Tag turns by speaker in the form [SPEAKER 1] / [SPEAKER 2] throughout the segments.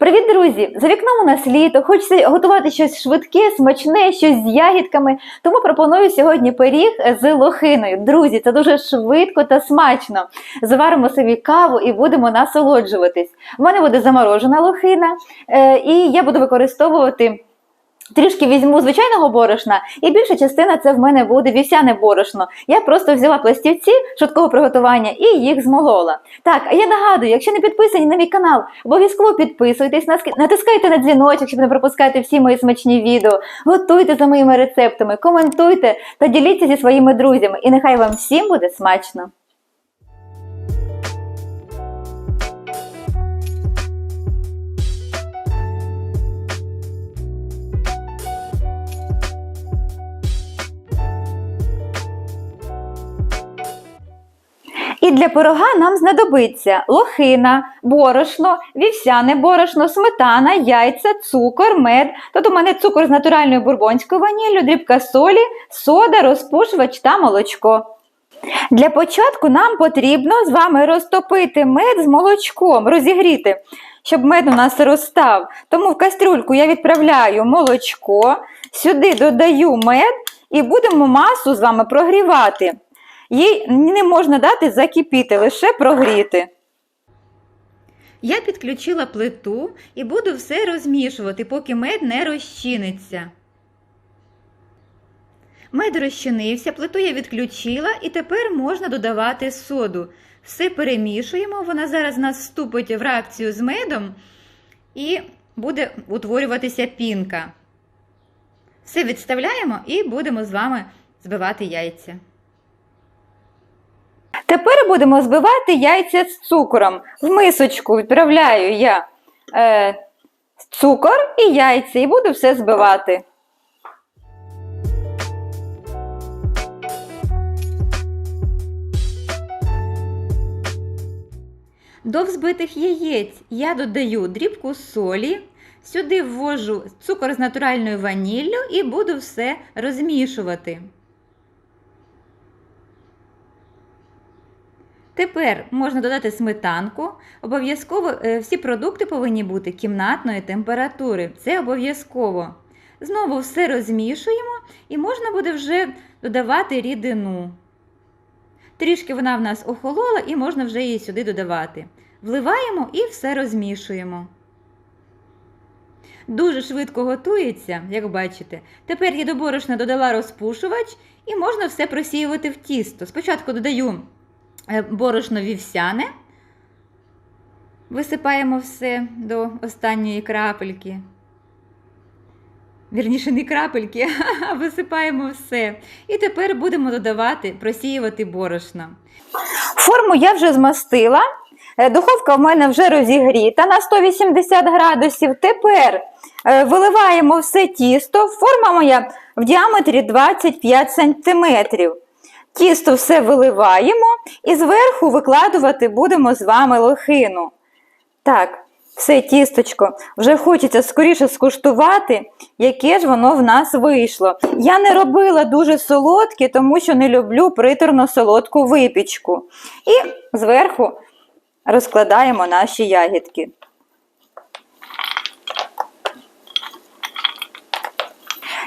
[SPEAKER 1] Привіт, друзі! За вікном у нас літо, хочеться готувати щось швидке, смачне, щось з ягідками. Тому пропоную сьогодні пиріг з лохиною. Друзі, це дуже швидко та смачно. Заваримо собі каву і будемо насолоджуватись. У мене буде заморожена лохина, е, і я буду використовувати. Трішки візьму звичайного борошна, і більша частина це в мене буде вівсяне борошно. Я просто взяла пластівці швидкого приготування і їх змолола. Так, а я нагадую, якщо не підписані на мій канал, обов'язково підписуйтесь, натискайте на дзвіночок, щоб не пропускати всі мої смачні відео. Готуйте за моїми рецептами, коментуйте та діліться зі своїми друзями. І нехай вам всім буде смачно! І для пирога нам знадобиться лохина, борошно, вівсяне борошно, сметана, яйця, цукор, мед. Тут у мене цукор з натуральною бурбонською ваніллю, дрібка солі, сода, розпушувач та молочко. Для початку нам потрібно з вами розтопити мед з молочком, розігріти, щоб мед у нас розстав. Тому в кастрюльку я відправляю молочко, сюди додаю мед і будемо масу з вами прогрівати. Їй не можна дати закипіти, лише прогріти. Я підключила плиту і буду все розмішувати, поки мед не розчиниться. Мед розчинився, плиту я відключила і тепер можна додавати соду. Все перемішуємо, вона зараз нас вступить в реакцію з медом і буде утворюватися пінка. Все відставляємо і будемо з вами збивати яйця. Тепер будемо збивати яйця з цукром. В мисочку відправляю я е, цукор і яйця, і буду все збивати. До взбитих яєць я додаю дрібку солі, сюди ввожу цукор з натуральною ваніллю і буду все розмішувати. Тепер можна додати сметанку. Обов'язково е, всі продукти повинні бути кімнатної температури. Це обов'язково. Знову все розмішуємо і можна буде вже додавати рідину. Трішки вона в нас охолола і можна вже її сюди додавати. Вливаємо і все розмішуємо. Дуже швидко готується, як бачите. Тепер я до борошна додала розпушувач і можна все просіювати в тісто. Спочатку додаю борошно вівсяне, висипаємо все до останньої крапельки. Вірніше, не крапельки, а висипаємо все. І тепер будемо додавати, просіювати борошно. Форму я вже змастила. Е, Духовка в мене вже розігріта на 180 градусів. Тепер е, виливаємо все тісто. Форма моя в діаметрі 25 см. Тісто все виливаємо і зверху викладувати будемо з вами лохину. Так, все тісточко. Вже хочеться скоріше скуштувати, яке ж воно в нас вийшло. Я не робила дуже солодке, тому що не люблю приторно солодку випічку. І зверху розкладаємо наші ягідки.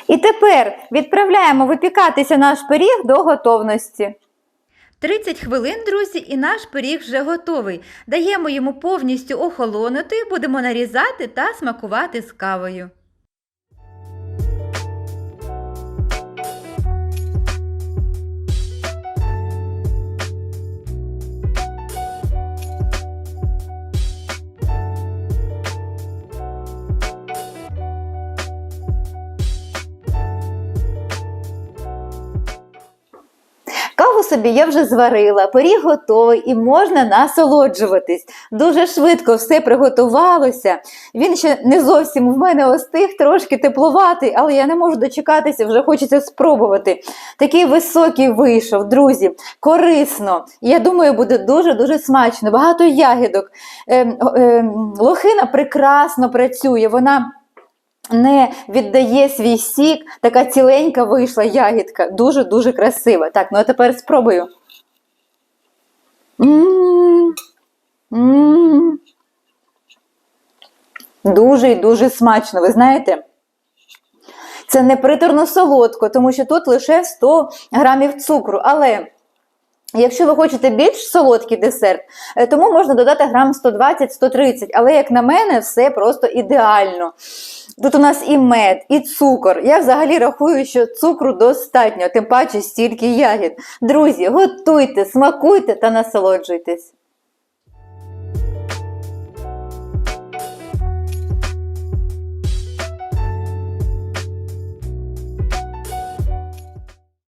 [SPEAKER 1] І тепер відправляємо випікатися наш пиріг до готовності. 30 хвилин, друзі, і наш пиріг вже готовий. Даємо йому повністю охолонути, будемо нарізати та смакувати з кавою. Каву собі я вже зварила, пиріг готовий і можна насолоджуватись. Дуже швидко все приготувалося. Він ще не зовсім в мене остиг, трошки теплуватий, але я не можу дочекатися, вже хочеться спробувати. Такий високий вийшов, друзі, корисно. Я думаю, буде дуже-дуже смачно. Багато ягідок. Ем, ем, лохина прекрасно працює. Вона не віддає свій сік, така ціленька вийшла ягідка. Дуже-дуже красива. Так, ну а тепер спробую. М-м-м. М-м. Дуже і дуже смачно, ви знаєте? Це не приторно солодко, тому що тут лише 100 грамів цукру. Але якщо ви хочете більш солодкий десерт, е, тому можна додати грам 120-130. Але, як на мене, все просто ідеально. Тут у нас і мед, і цукор. Я взагалі рахую, що цукру достатньо, тим паче стільки ягід. Друзі, готуйте, смакуйте та насолоджуйтесь.